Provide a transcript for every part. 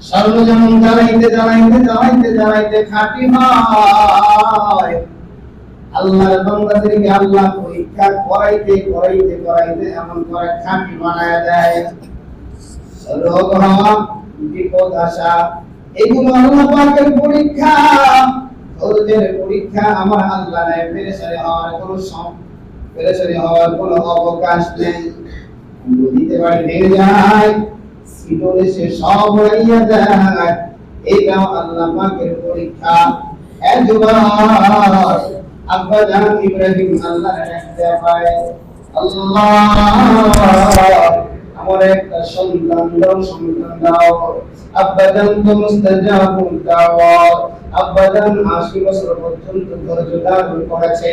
স্বর্ণ যেমন জ্বালাইতে জ্বালাইতে জ্বালাইতে জ্বালাইতে খাঁটি হয় আল্লাহর বান্দাদেরকে আল্লাহ পরীক্ষা করাইতে করাইতে করাইতে এমন করে খাঁটি বানায় দেয়। রোগ বিপদ আসা, এগুলো আল্লাহ পাকের পরীক্ষা। ধৈর্যের পরীক্ষা আমার আল্লাহ নেয় পেরেশানি হওয়ার কোনো সম- পেরেশানি হওয়ার কোনো অবকাশ নেই। দিতে পারে, ভেঙে যায়। সিটলে সে সব হারিয়ে যায়। এটাও আল্লাহ পাকের পরীক্ষা। একবার আব্বা জান ইব্রাহিম আল্লাহ একটা পায়। আল্লাহ, আমার পর্যন্ত করেছে।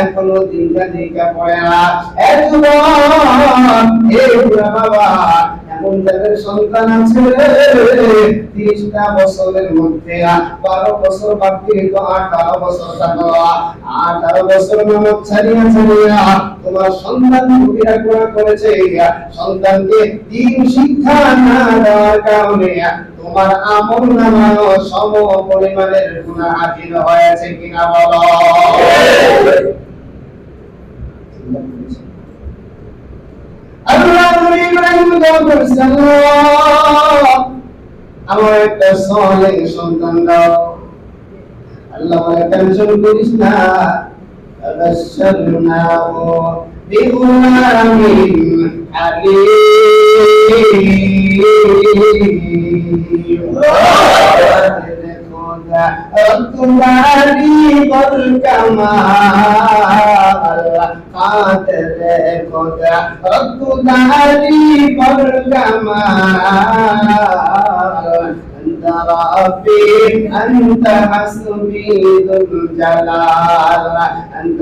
এখনও দিনটা দিনটা পড়ে না এ যুবক এ বুড়া বাবা। যাদের সন্তান আছে তিরিশটা বছরের মধ্যে বারো বছর বাকি তো আঠারো বছর থাকো আঠারো বছর নামক ছাড়িয়া ছাড়িয়া তোমার সন্তান করেছে। সন্তানকে দিন শিক্ষা না দেওয়ার কারণে তোমার আমল নামায় সম পরিমাণের গুণা হাজির হয়েছে কিনা বলো। আল্লাহ নবী ইব্রাহিম দোয়া করেছেন আল্লাহ আমার একটা সলেহ সন্তান দাও আল্লাহ বলে টেনশন করিস না فبشرناه بغلام حليم ربنا والكمال قادر خدا ربنا والكمال أنت ربي أنت حسبي ذو الجلال أنت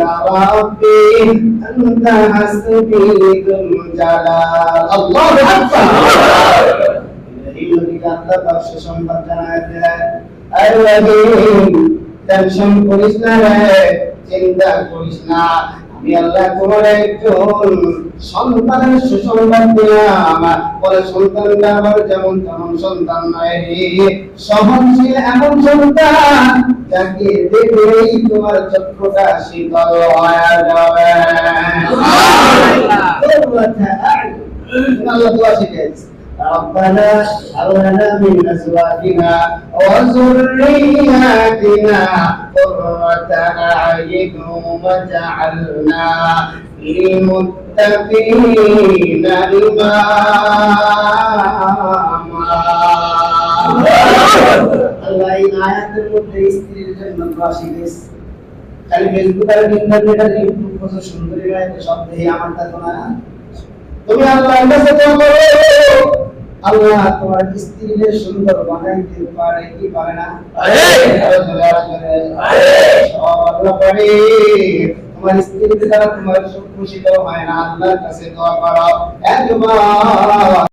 ربي أنت حسبي ذو الجلال الله أكبر এই নদীকে আল্লাহ পাক সুসংবাদ জানায় দেয় আর রহিম টেনশন করিস না রে চিন্তা করিস না আমি আল্লাহ তোমার একজন সন্তানের সুসংবাদ দিলাম পরে সন্তানটা আবার যেমন তেমন সন্তান নয় সহনশীল এমন সন্তান যাকে দেখলেই তোমার চক্ষুটা শীতল হয়ে যাবে। আল্লাহ দোয়া শিখেছে ربنا هب لنا من ازواجنا وذرياتنا قرة اعين واجعلنا للمتقين اماما আল্লাহ এই আয়াতের মধ্যে স্ত্রীর জন্য বাসি দিয়েছে খালি ফেসবুক আর ইন্টারনেট আর ইউটিউব কত সুন্দরী গায়ে সব দেখে আমার তা না তুমি আল্লাহর কাছে দোয়া করো আল্লাহ তোমার স্ত্রীকে সুন্দর বানাইতে পারে কি পারে না? আল্লাহ পারে। তোমার স্ত্রীকে দ্বারা তোমার সুখ খুশি হয় না আল্লাহর কাছে দোয়া করো একবার